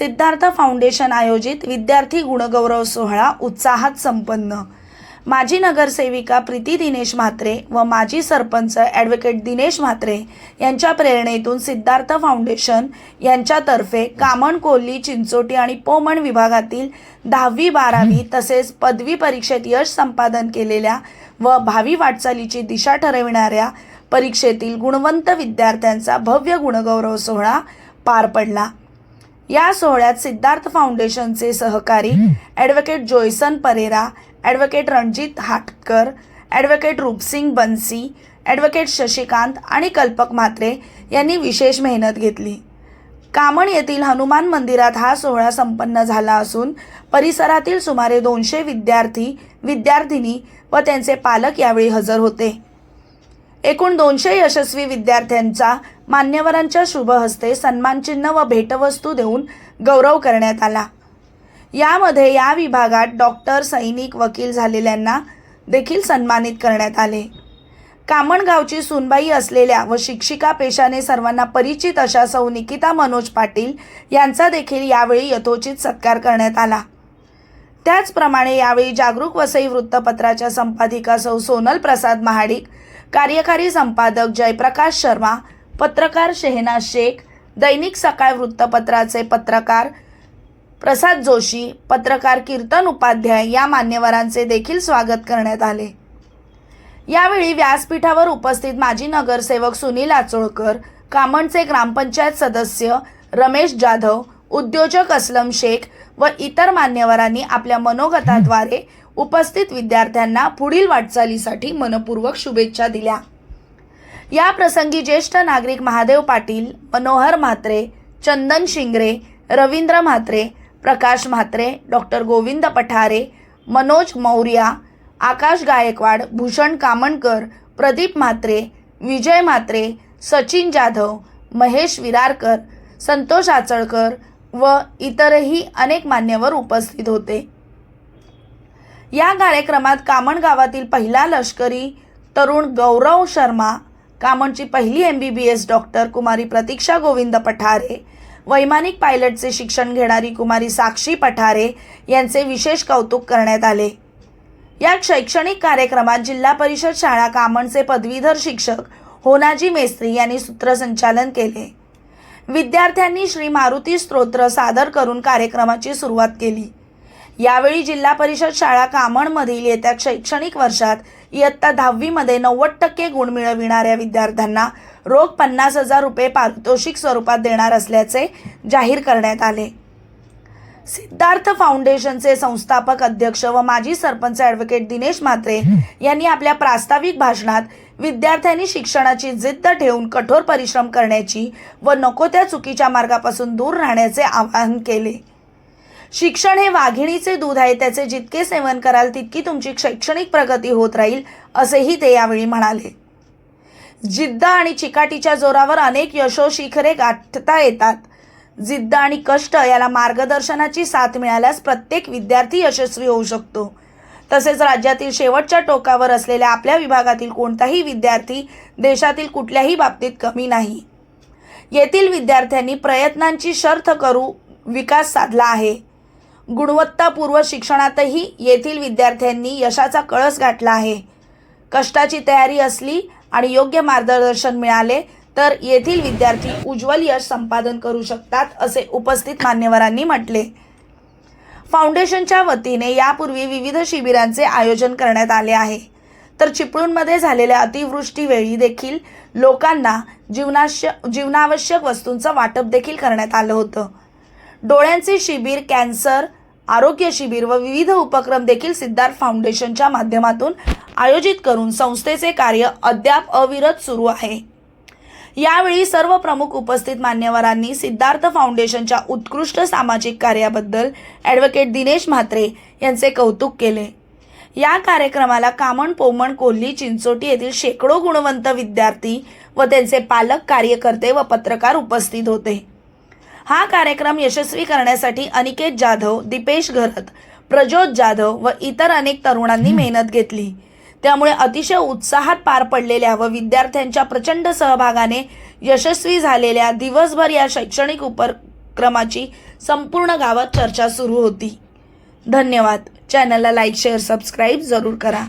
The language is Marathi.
सिद्धार्थ फाउंडेशन आयोजित विद्यार्थी गुणगौरव सोहळा उत्साहात संपन्न. माजी नगरसेविका प्रीती दिनेश म्हात्रे व माजी सरपंच ॲडव्होकेट दिनेश म्हात्रे यांच्या प्रेरणेतून सिद्धार्थ फाउंडेशन यांच्यातर्फे कामण कोल्ली चिंचोटी आणि पोमण विभागातील दहावी बारावी तसेच पदवी परीक्षेत यश संपादन केलेल्या व भावी वाटचालीची दिशा ठरविणाऱ्या परीक्षेतील गुणवंत विद्यार्थ्यांचा भव्य गुणगौरव सोहळा पार पडला. या सोहळ्यात सिद्धार्थ फाउंडेशनचे सहकारी advocate Joyson Pereira advocate Ranjit Hatkar advocate Roopsingh Bansi advocate Shashikant आणि कल्पक म्हात्रे यांनी विशेष मेहनत घेतली. कामण येथील हनुमान मंदिरात हा सोहळा संपन्न झाला असून परिसरातील सुमारे दोनशे विद्यार्थी विद्यार्थिनी व त्यांचे पालक यावेळी हजर होते. एकूण दोनशे यशस्वी विद्यार्थ्यांचा मान्यवरांच्या शुभ हस्ते सन्मानचिन्ह व भेटवस्तू देऊन गौरव करण्यात आला. यामध्ये या विभागात डॉक्टर सैनिक वकील झालेल्यांना देखील सन्मानित करण्यात आले. कामणगावची सुनबाई असलेल्या व शिक्षिका पेशाने सर्वांना परिचित अशा सौ निकिता मनोज पाटील यांचा देखील यावेळी यथोचित सत्कार करण्यात आला. त्याचप्रमाणे यावेळी जागरूक वसई वृत्तपत्राच्या संपादिका सौ सोनल प्रसाद महाडिक कार्यकारी संपादक जयप्रकाश शर्मा पत्रकार शेहनाज शेख दैनिक सकाळ वृत्तपत्राचे पत्रकार प्रसाद जोशी पत्रकार कीर्तन उपाध्याय या मान्यवरांचे देखील स्वागत करण्यात आले. यावेळी व्यासपीठावर उपस्थित माजी नगरसेवक सुनील आचोळकर कामणचे ग्रामपंचायत सदस्य रमेश जाधव उद्योजक असलम शेख व इतर मान्यवरांनी आपल्या मनोगताद्वारे उपस्थित विद्यार्थ्यांना पुढील वाटचालीसाठी मनपूर्वक शुभेच्छा दिल्या. या प्रसंगी ज्येष्ठ नागरिक महादेव पाटील मनोहर म्हात्रे चंदन शिंगरे रवींद्र म्हात्रे प्रकाश म्हात्रे डॉक्टर गोविंद पठारे मनोज मौर्या आकाश गायकवाड भूषण कामणकर प्रदीप म्हात्रे विजय म्हात्रे सचिन जाधव महेश विरारकर संतोष आचळकर व इतरही अनेक मान्यवर उपस्थित होते. या कार्यक्रमात कामण गावातील पहिला लष्करी तरुण गौरव शर्मा कामणची पहिली M B B S doctor कुमारी प्रतीक्षा गोविंद पठारे वैमानिक पायलटचे शिक्षण घेणारी कुमारी साक्षी पठारे यांचे विशेष कौतुक करण्यात आले. या शैक्षणिक कार्यक्रमात जिल्हा परिषद शाळा कामणचे पदवीधर शिक्षक होनाजी मेस्त्री यांनी सूत्रसंचालन केले. विद्यार्थ्यांनी श्री मारुती स्तोत्र सादर करून कार्यक्रमाची सुरुवात केली. यावेळी जिल्हा परिषद शाळा कामणमधील येत्या शैक्षणिक वर्षात इयत्ता दहावीमध्ये नव्वद टक्के गुण मिळविणाऱ्या विद्यार्थ्यांना रोख पन्नास हजार रुपये पारितोषिक स्वरूपात देणार असल्याचे जाहीर करण्यात आले. सिद्धार्थ फाउंडेशनचे संस्थापक अध्यक्ष व माजी सरपंच ॲडव्होकेट दिनेश म्हात्रे यांनी आपल्या प्रास्ताविक भाषणात विद्यार्थ्यांनी शिक्षणाची जिद्द ठेवून कठोर परिश्रम करण्याची व नको त्या चुकीच्या मार्गापासून दूर राहण्याचे आवाहन केले. शिक्षण हे वाघिणीचे दूध आहे त्याचे जितके सेवन कराल तितकी तुमची शैक्षणिक प्रगती होत राहील असेही ते यावेळी म्हणाले. जिद्द आणि चिकाटीच्या जोरावर अनेक यशो शिखरे गाठता येतात. जिद्द आणि कष्ट याला मार्गदर्शनाची साथ मिळाल्यास प्रत्येक विद्यार्थी यशस्वी होऊ शकतो. तसेच राज्यातील शेवटच्या टोकावर असलेल्या आपल्या विभागातील कोणताही विद्यार्थी देशातील कुठल्याही बाबतीत कमी नाही. येथील विद्यार्थ्यांनी प्रयत्नांची शर्थ करू विकास साधला आहे. गुणवत्तापूर्व शिक्षणातही येथील विद्यार्थ्यांनी यशाचा कळस गाठला आहे. कष्टाची तयारी असली आणि योग्य मार्गदर्शन मिळाले तर येथील विद्यार्थी उज्ज्वल यश संपादन करू शकतात असे उपस्थित मान्यवरांनी म्हटले. फाउंडेशनच्या वतीने यापूर्वी विविध शिबिरांचे आयोजन करण्यात आले आहे. तर चिपळूणमध्ये झालेल्या अतिवृष्टीवेळी देखील लोकांना जीवनाश्य जीवनावश्यक वस्तूंचं वाटप देखील करण्यात आलं होतं. डोळ्यांचे शिबिर कॅन्सर आरोग्य शिबिर व विविध उपक्रम देखील सिद्धार्थ फाउंडेशनच्या माध्यमातून आयोजित करून संस्थेचे कार्य अद्याप अविरत सुरू आहे. यावेळी सर्व प्रमुख उपस्थित मान्यवरांनी सिद्धार्थ फाउंडेशनच्या उत्कृष्ट सामाजिक कार्याबद्दल ॲडव्होकेट दिनेश म्हात्रे यांचे कौतुक केले. या कार्यक्रमाला कामण पोमण कोल्ही चिंचोटी येथील शेकडो गुणवंत विद्यार्थी व त्यांचे पालक कार्यकर्ते व पत्रकार उपस्थित होते. हा कार्यक्रम यशस्वी करण्यासाठी अनिकेत जाधव दीपेश घरत प्रज्योत जाधव व इतर अनेक तरुणांनी मेहनत घेतली. त्यामुळे अतिशय उत्साहात पार पडलेल्या व विद्यार्थ्यांच्या प्रचंड सहभागाने यशस्वी झालेल्या दिवसभर या शैक्षणिक उपक्रमाची संपूर्ण गावात चर्चा सुरू होती. धन्यवाद. चॅनलला लाईक शेअर सबस्क्राईब जरूर करा.